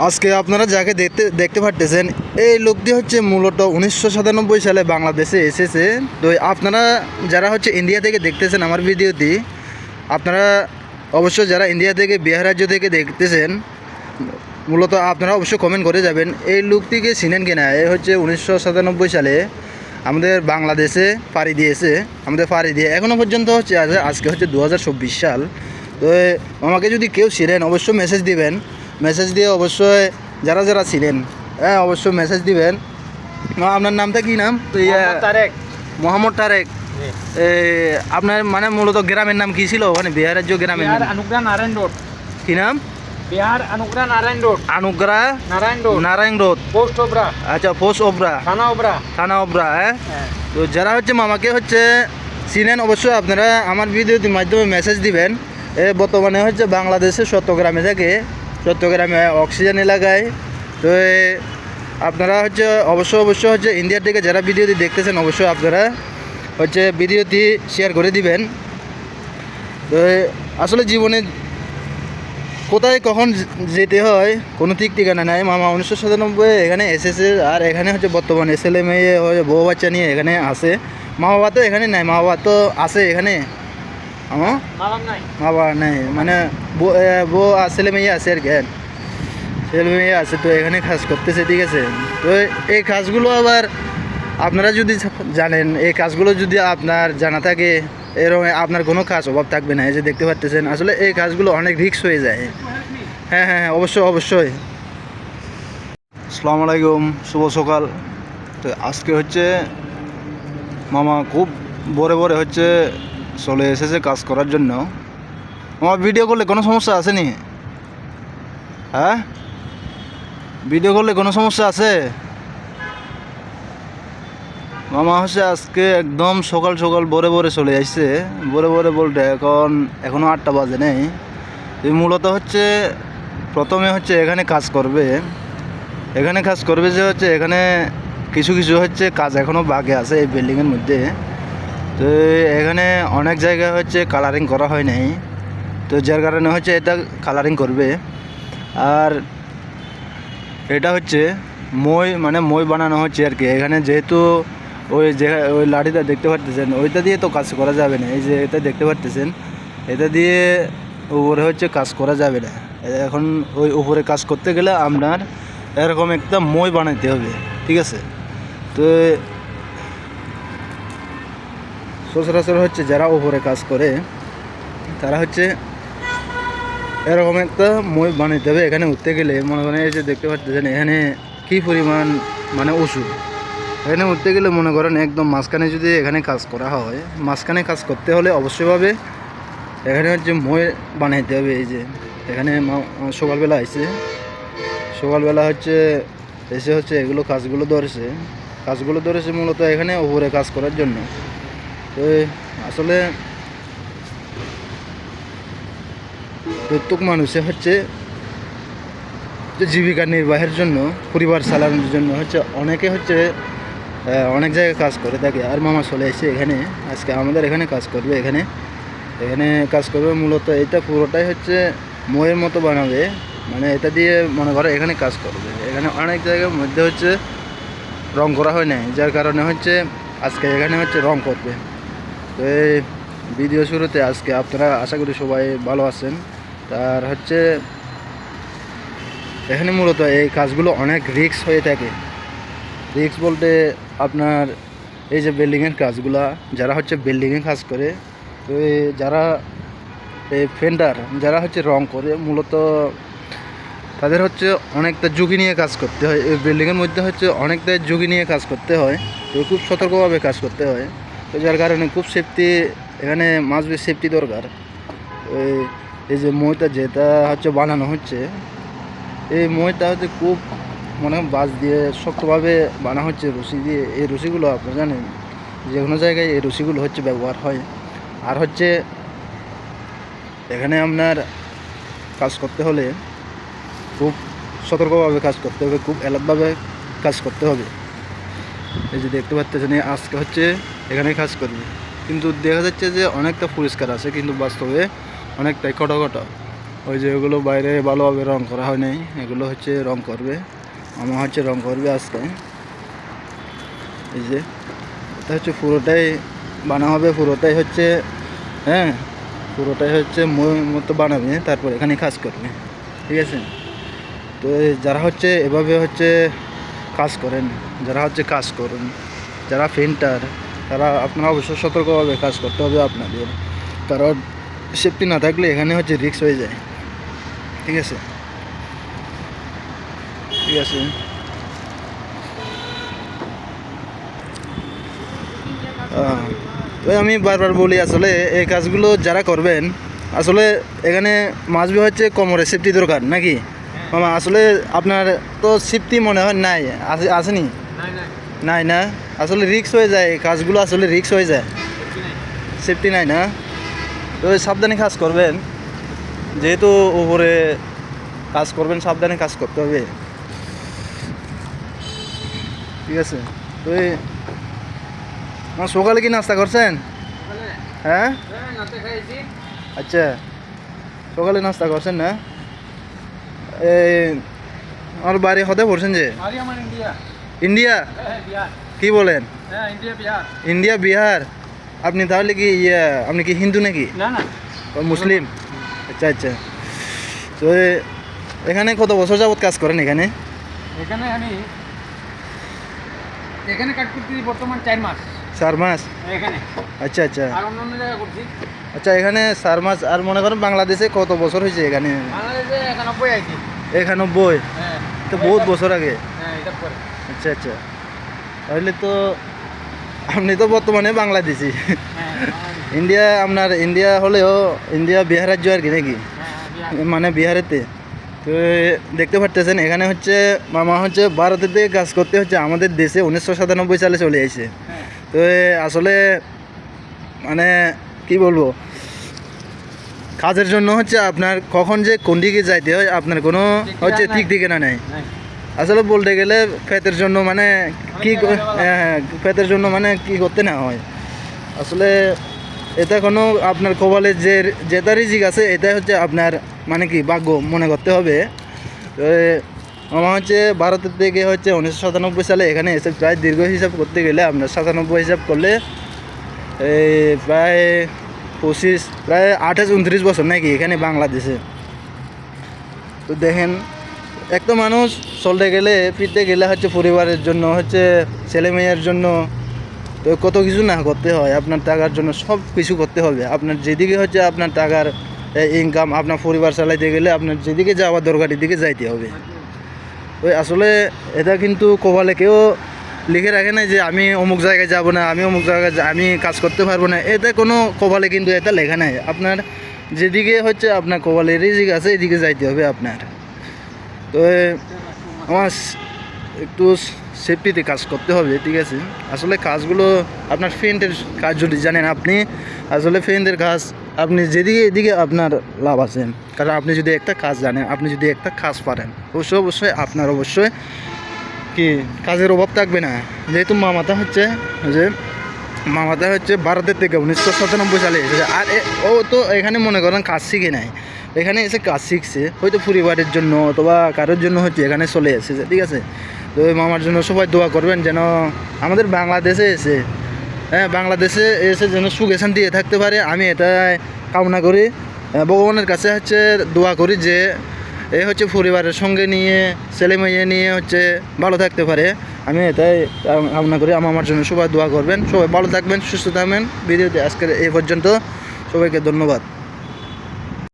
আজকে আপনারা যাকে দেখতে দেখতে পারতেছেন, এই লোকটি হচ্ছে মূলত উনিশশো সাতানব্বই সালে বাংলাদেশে এসেছে। তো আপনারা যারা হচ্ছে ইন্ডিয়া থেকে দেখতেছেন আমার ভিডিওটি, আপনারা অবশ্য যারা ইন্ডিয়া থেকে, বিহার রাজ্য থেকে দেখতেছেন, মূলত আপনারা অবশ্যই কমেন্ট করে যাবেন, এই লোকটিকে চিনেন কিনা? এ হচ্ছে উনিশশো সাতানব্বই সালে আমাদের বাংলাদেশে পাড়ি দিয়েছে, আমাদের পাড়ি দিয়ে। এখনও পর্যন্ত হচ্ছে আজকে হচ্ছে দু হাজার চব্বিশ সাল। তো আমাকে যদি কেউ ছিলেন অবশ্যই মেসেজ দিবেন। মেসেজ দিয়ে অবশ্যই যারা যারা ছিলেন হ্যাঁ অবশ্যই মেসেজ দিবেন। আপনার নামটা কি নাম? তারেক। মোহাম্মদ তারেক। আপনার মানে মূলত গ্রামের নাম কি ছিল? ওখানে বিহার রাজ্য গ্রামের নাম। অনুগ্রহ নারায়ণ রোড। কি নাম? Bihar Anugrah Narayan road. Anugraha Narayan road. Narayan road. Post Obra. আচ্ছা পোস্ট ওবরা। থানা ওবরা। থানা ওবরা হ্যাঁ? হ্যাঁ। তো যারা হচ্ছে মামাকে হচ্ছে চিনেন অবশ্যই আপনারা আমার ভিডিওটির মাধ্যমে মেসেজ দিবেন। এ বর্তমানে হচ্ছে বাংলাদেশের চট্টগ্রামে থাকে চট্টগ্রামে অক্সিজেন এলাকায় তো আপনারা হচ্ছে অবশ্যই অবশ্যই হচ্ছে ইন্ডিয়ার থেকে যারা ভিডিওটি দেখতেছেন, অবশ্যই আপনারা হচ্ছে ভিডিওটি শেয়ার করে দিবেন। তো আসলে জীবনে কোথায় কখন যেতে হয়, কোনো ঠিক ঠিকানা নাই। মামা উনিশশো সাতানব্বই, এখানে এসেছে আর এখানে হচ্ছে বর্তমানে ছেলে মেয়ে বউ বাচ্চা নিয়ে এখানে আসে মা বাবা তো এখানে নাই, মা বাবা তো আছে এখানে। বাবা নাই। মানে ছেলে মেয়ে আছে আর কি ছেলে মেয়ে আছে তো এখানে কাজ করতেছে ঠিক আছে। তো এই কাজগুলো আবার আপনারা যদি জানেন এই কাজগুলো যদি আপনার জানা থাকে এরকম আপনার কোনো কাজ অভাব থাকবে না এই যে দেখতে পাচ্তেছেন আসলে এই কাজগুলো অনেক রিস্ক হয়ে যায়। হ্যাঁ হ্যাঁ হ্যাঁ, অবশ্যই অবশ্যই। আসসালামু আলাইকুম শুভ সকাল। তো আজকে হচ্ছে মামা খুব বড়ে বড়ে হচ্ছে চলে এসেছে কাজ করার জন্য। আমার ভিডিও করলে কোনো সমস্যা আসেনি হ্যাঁ? ভিডিও করলে কোনো সমস্যা আছে? মামা হচ্ছে আজকে একদম সকাল সকাল ভোরে ভোরে চলে আসছে। ভোরে ভোরে বলতে এখন এখনও আটটা বাজে নেই। মূলত হচ্ছে প্রথমে হচ্ছে এখানে কাজ করবে। এখানে কাজ করবে যে হচ্ছে এখানে কিছু কিছু হচ্ছে কাজ এখনও বাকি আছে এই বিল্ডিংয়ের মধ্যে। তো এখানে অনেক জায়গায় হচ্ছে কালারিং করা হয় নাই। তো যার কারণে হচ্ছে এটা কালারিং করবে। আর এটা হচ্ছে মই মানে মই বানানো হচ্ছে আর কি। এখানে যেহেতু ওই যে, ওই লাঠিটা দেখতে পারতেছেন, ওইটা দিয়ে তো কাজ করা যাবে না। এই যে এটা দেখতে পারতেছেন, এটা দিয়ে উপরে হচ্ছে কাজ করা যাবে না। এখন ওই উপরে কাজ করতে গেলে আপনার এরকম একটা মই বানাইতে হবে, ঠিক আছে? তো সচরাচর হচ্ছে যারা ওপরে কাজ করে, তারা হচ্ছে এরকম একটা মই বানাইতে হবে। এখানে উঠতে গেলে মনে করেন এই যে দেখতে পাচ্ছেন, এখানে কি পরিমাণ মানে ওষুধ? এখানে উঠতে গেলে মনে করেন একদম মাঝখানে যদি এখানে কাজ করা হয়, মাঝখানে কাজ করতে হলে অবশ্যইভাবে এখানে হচ্ছে মই বানাইতে হবে। এই যে এখানে সকালবেলা আসছে সকালবেলা হচ্ছে এসে হচ্ছে এগুলো কাজগুলো ধরেছে। কাজগুলো ধরেছে মূলত এখানে ওপরে কাজ করার জন্য। আসলে প্রত্যেক মানুষে হচ্ছে জীবিকা নির্বাহের জন্য, পরিবার চালানোর জন্য হচ্ছে অনেকে হচ্ছে অনেক জায়গায় কাজ করে। থাকে আর মামা চলে এসে এখানে। আজকে আমাদের এখানে কাজ করবে এখানে। এখানে কাজ করবে মূলত এটা পুরোটাই হচ্ছে ময়ের মতো বানাবে। মানে এটা দিয়ে মনে করো এখানে কাজ করবে। এখানে অনেক জায়গার মধ্যে হচ্ছে রং করা হয় নাই। যার কারণে হচ্ছে আজকে এখানে হচ্ছে রং করবে। তো এই ভিডিও শুরুতে আজকে আপনারা আশা করি সবাই ভালো আছেন। তার হচ্ছে, এখানে মূলত এই কাজগুলো অনেক রিক্স হয়ে থাকে। রিক্স বলতে আপনার এই যে বিল্ডিংয়ের কাজগুলা, যারা হচ্ছে বিল্ডিংয়ে কাজ করে, তো যারা এই ফেন্ডার, যারা হচ্ছে রং করে, মূলত তাদের হচ্ছে অনেকটা ঝুঁকি নিয়ে কাজ করতে হয়। এই বিল্ডিংয়ের মধ্যে হচ্ছে অনেকটা ঝুঁকি নিয়ে কাজ করতে হয়। তো খুব সতর্কভাবে কাজ করতে হয়। তো যার কারণে খুব সেফটি এখানে মাছ বেশ সেফটি দরকার। এই যে মইটা যেটা হচ্ছে বানানো হচ্ছে, এই মইটা হচ্ছে খুব মনে বাঁশ দিয়ে শক্তভাবে বানা হচ্ছে রশি দিয়ে। এই রশিগুলো আপনারা জানেন, যে কোনো জায়গায় এই রশিগুলো হচ্ছে ব্যবহার হয়। আর হচ্ছে এখানে আপনার কাজ করতে হলে খুব সতর্কভাবে কাজ করতে হবে, খুব অ্যালার্টভাবে কাজ করতে হবে। এই যে দেখতে পাচ্ছেন আজকে হচ্ছে এখানে কাজ করবে। কিন্তু দেখা যাচ্ছে যে অনেকটা পরিষ্কার আছে, কিন্তু বাস্তবে অনেকটাই কটকট ওই যে ওগুলো বাইরে ভালোভাবে রং করা হয় নাই, এগুলো হচ্ছে রং করবে। আমার হচ্ছে রং করবে আজকে। এই যে, এটা হচ্ছে পুরোটাই বানা হবে, পুরোটাই হচ্ছে হ্যাঁ পুরোটাই হচ্ছে মতো বানাবে, তারপর এখানে কাজ করবে। ঠিক আছে? তো যারা হচ্ছে এভাবে হচ্ছে কাজ করেন, যারা হচ্ছে কাজ করেন, যারা পেন্টার তারা আপনারা অবশ্যই সতর্কভাবে কাজ করতে হবে আপনাদের। কারণ সেফটি না থাকলে এখানে হচ্ছে রিক্স হয়ে যায়। ঠিক আছে? ঠিক আছে? ওই আমি বারবার বলি আসলে এই কাজগুলো যারা করবেন আসলে এখানে মাছবি হচ্ছে কোমরে সেফটি দরকার নাকি? মামা আসলে আপনার তো সেফটি মনে হয় নাই আসেনি? নাই না? আসলে রিক্স হয়ে যায়, কাজগুলো আসলে রিক্স হয়ে যায়। সেফটি নাই না? তো সাবধানে কাজ করবেন। যেহেতু উপরে কাজ করবেন, সাবধানে কাজ করতে হবে। ঠিক আছে? তো সকালে কি নাস্তা করছেন? হ্যাঁ? আচ্ছা। সকালে নাস্তা করছেন না? এই, আমার বাড়ি হতে পড়ছেন যে? ইন্ডিয়া? হ্যাঁ বিহার। কি বলেন? হ্যাঁ ইন্ডিয়া বিহার। আপনি তাহলে কি ইয়ে আপনি কি হিন্দু নাকি? মুসলিম? আচ্ছা আচ্ছা। তো এখানে কত বছর যাবত কাজ করেন এখানে? এখানে আমি এখানে কাজ করছি বর্তমান চার মাস। চার মাস? এখানে। আচ্ছা আচ্ছা। আর অন্য অন্য করছি। আচ্ছা এখানে চার মাস আর মনে করেন বাংলাদেশে কত বছর হয়েছে এখানে? বাংলাদেশে একানব্বই আইছি। একানব্বই? হ্যাঁ। তো বহুত বছর আগে। হ্যাঁ এটা পরে। আচ্ছা আচ্ছা। তাহলে তো আপনি তো বর্তমানে বাংলাদেশি। ইন্ডিয়া আপনার ইন্ডিয়া হলেও ইন্ডিয়া বিহার রাজ্য আর কি নাকি? মানে বিহারেতে। তো দেখতে পারতেছেন এখানে হচ্ছে মামা হচ্ছে ভারতের থেকে কাজ করতে হচ্ছে আমাদের দেশে উনিশশো সাতানব্বই সালে চলে হ্যাঁ তো আসলে মানে কি বলব? কাজের জন্য হচ্ছে আপনার কখন যে কোন দিকে যাইতে হয় আপনার কোনো হচ্ছে ঠিক ঠিকানা নাই। নাই। আসলে বলতে গেলে ফেতের জন্য মানে কি হ্যাঁ ফেতের জন্য মানে কি করতে না হয়। আসলে এটা কোনো আপনার কপালের যে যেটা রিজিক আছে, এটাই হচ্ছে আপনার মানে কি ভাগ্য মনে করতে হবে। তো আমার হচ্ছে ভারতের থেকে হচ্ছে উনিশশো সাতানব্বই সালে এখানে এসে প্রায় দীর্ঘ হিসাব করতে গেলে আপনার সাতানব্বই হিসাব করলে এই প্রায় পঁচিশ, প্রায় আঠাশ, উনত্রিশ বছর নাকি এখানে বাংলাদেশে। তো দেখেন একটা মানুষ চলতে গেলে, ফিরতে গেলে হচ্ছে পরিবারের জন্য, হচ্ছে ছেলে মেয়ের জন্য তো কত কিছু না করতে হয়। আপনার টাকার জন্য সব কিছু করতে হবে। আপনার যেদিকে হচ্ছে আপনার টাকার ইনকাম আপনার পরিবার চালাইতে গেলে আপনার যেদিকে যাওয়ার দরকার, এদিকে যাইতে হবে। ওই আসলে এটা কিন্তু কপালে কেউ লিখে রাখে না যে, আমি অমুক জায়গায় যাব না, আমি অমুক জায়গায় আমি কাজ করতে পারব না। এটা কোনো কপালে কিন্তু এটা লেখা নাই। আপনার যেদিকে হচ্ছে আপনার কপালে রিজিক আছে, এদিকে যাইতে হবে আপনার। তো আমার একটু সেফটিতে কাজ করতে হবে, ঠিক আছে? আসলে কাজগুলো আপনার ফ্রেন্ডের কাজ যদি জানেন আপনি, আসলে ফ্রেন্ডের কাজ আপনি যেদিকে এদিকে আপনার লাভ আছেন কারণ আপনি যদি একটা কাজ জানেন, আপনি যদি একটা কাজ পারেন, অবশ্যই অবশ্যই আপনার অবশ্যই কি কাজের অভাব থাকবে না। যেহেতু মামাতা হচ্ছে, যে মামাতা হচ্ছে ভারতের থেকে উনিশশো সাতানব্বই সালে এসেছে। আর ও তো এখানে মনে করেন কাজ শিখে নাই। এখানে এসে কাজ শিখছে, হয়তো পরিবারের জন্য অথবা কারোর জন্য হচ্ছে এখানে চলে এসেছে, ঠিক আছে? তো ওই মামার জন্য সবাই দোয়া করবেন যেন আমাদের বাংলাদেশে এসে হ্যাঁ বাংলাদেশে এসে যেন সুখে শান্তি থাকতে পারে। আমি এটা কামনা করি। ভগবানের কাছে হচ্ছে দোয়া করি যে এ হচ্ছে পরিবারের সঙ্গে নিয়ে, ছেলে মেয়ে নিয়ে হচ্ছে ভালো থাকতে পারে। আমি এটাই কামনা করি। আমার জন্য সবাই দোয়া করবেন। সবাই ভালো থাকবেন, সুস্থ থাকবেন। ভিডিওতে আজকের এই পর্যন্ত। সবাইকে ধন্যবাদ।